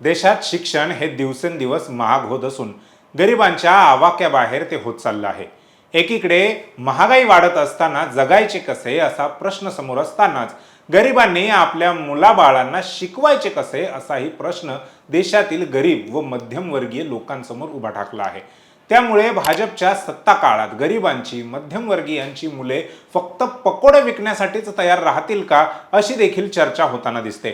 देशात शिक्षण हे दिवसेंदिवस महाग होत असून गरिबांच्या आवाक्याबाहेर ते होत चाललं आहे. एकीकडे महागाई वाढत असताना जगायचे कसे असा प्रश्न समोर असतानाच गरिबांनी आपल्या मुलाबाळांना शिकवायचे कसे असाही प्रश्न देशातील गरीब व मध्यमवर्गीय लोकांसमोर उभा ठाकला आहे. त्यामुळे भाजपच्या सत्ता काळात गरिबांची मध्यमवर्गीयांची मुले फक्त पकोडे विकण्यासाठीच तयार राहतील का अशी देखील चर्चा होताना दिसते.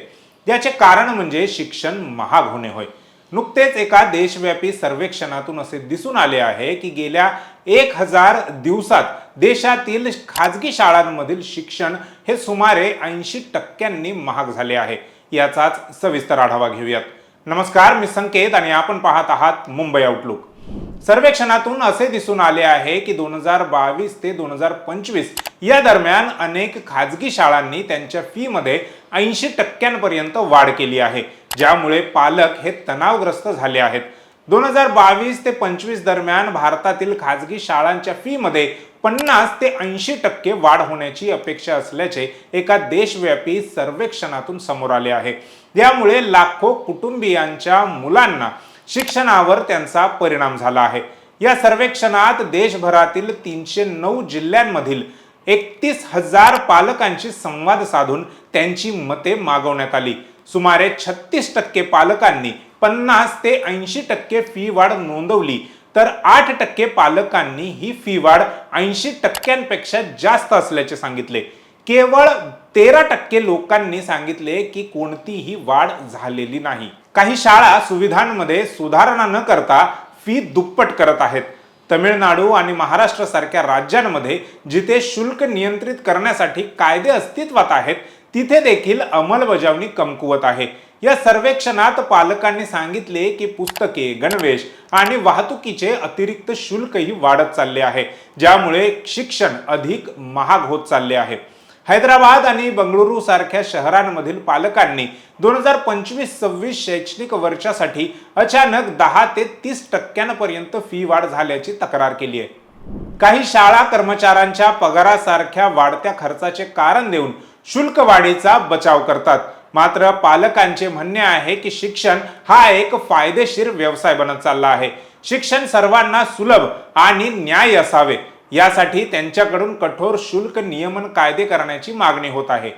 याचे कारण म्हणजे शिक्षण महाग होणे होय. नुकतेच एका देशव्यापी सर्वेक्षणातून असे दिसून आले आहे की गेल्या एक हजार दिवसात देशातील खाजगी शाळांमधील शिक्षण हे सुमारे ऐंशी टक्क्यांनी महाग झाले आहे. याचाच सविस्तर आढावा घेऊयात. नमस्कार मी संकेत आणि आपण पाहत आहात मुंबई आउटलुक सर्वेक्षणातून असे दिसून आले आहे की दोन हजार बावीस ते दोन हजार पंचवीस या दरम्यान अनेक खाजगी शाळांनी त्यांच्या फीमध्ये ऐंशी टक्क्यांपर्यंत वाढ केली आहे ज्यामुळे पालक हे तणावग्रस्त झाले आहेत. दोन हजार बावीस ते पंचवीस दरम्यान भारतातील खाजगी शाळांच्या फीमध्ये पन्नास ते ऐंशी टक्के वाढ होण्याची अपेक्षा असल्याचे एका देशव्यापी सर्वेक्षणातून समोर आले आहे. यामुळे लाखो कुटुंबियांच्या मुलांना शिक्षणावर त्यांचा परिणाम झाला आहे. या सर्वेक्षणात देशभरातील तीनशे नऊ जिल्ह्यांमधील एकतीस हजार पालकांशी संवाद साधून त्यांची मते मागवण्यात आली. सुमारे छत्तीस टक्के पालकांनी पन्नास ते ऐंशी टक्के फी वाढ नोंदवली. तर आठ टक्के पालकांनी ही फी वाढ ऐंशी टक्क्यांपेक्षा जास्त असल्याचे सांगितले. केवळ तेरा टक्के लोकांनी सांगितले की कोणतीही वाढ झालेली नाही. काही शाळा सुविधांमध्ये सुधारणा न करता फी दुप्पट करत आहेत. तमिळनाडू आणि महाराष्ट्र सारख्या राज्यांमध्ये जिथे शुल्क नियंत्रित करण्यासाठी कायदे अस्तित्वात आहेत तिथे देखील अंमलबजावणी कमकुवत आहे. या सर्वेक्षणात पालकांनी सांगितले की पुस्तके गणवेश आणि वाहतुकीचे अतिरिक्त शुल्कही वाढत चालले आहे ज्यामुळे शिक्षण अधिक महाग होत चालले आहे. हैदराबाद आणि बंगळुरू सारख्या शहरांमधील पालकांनी दोन हजार पंचवीस सव्वीस शैक्षणिक वर्षासाठी अचानक दहा ते तीस टक्क्यांपर्यंत फी वाढ झाल्याची तक्रार केली आहे. काही शाळा कर्मचाऱ्यांच्या पगारासारख्या वाढत्या खर्चाचे कारण देऊन शुल्क वाढीचा बचाव करतात. मात्र पालकांचे म्हणणे आहे की शिक्षण हा एक फायदेशीर व्यवसाय बनत चालला आहे. शिक्षण सर्वांना सुलभ आणि न्याय असावे. यासाठी त्यांच्याकडून कठोर शुल्क नियमन कायदे करण्याची मागणी होत आहे.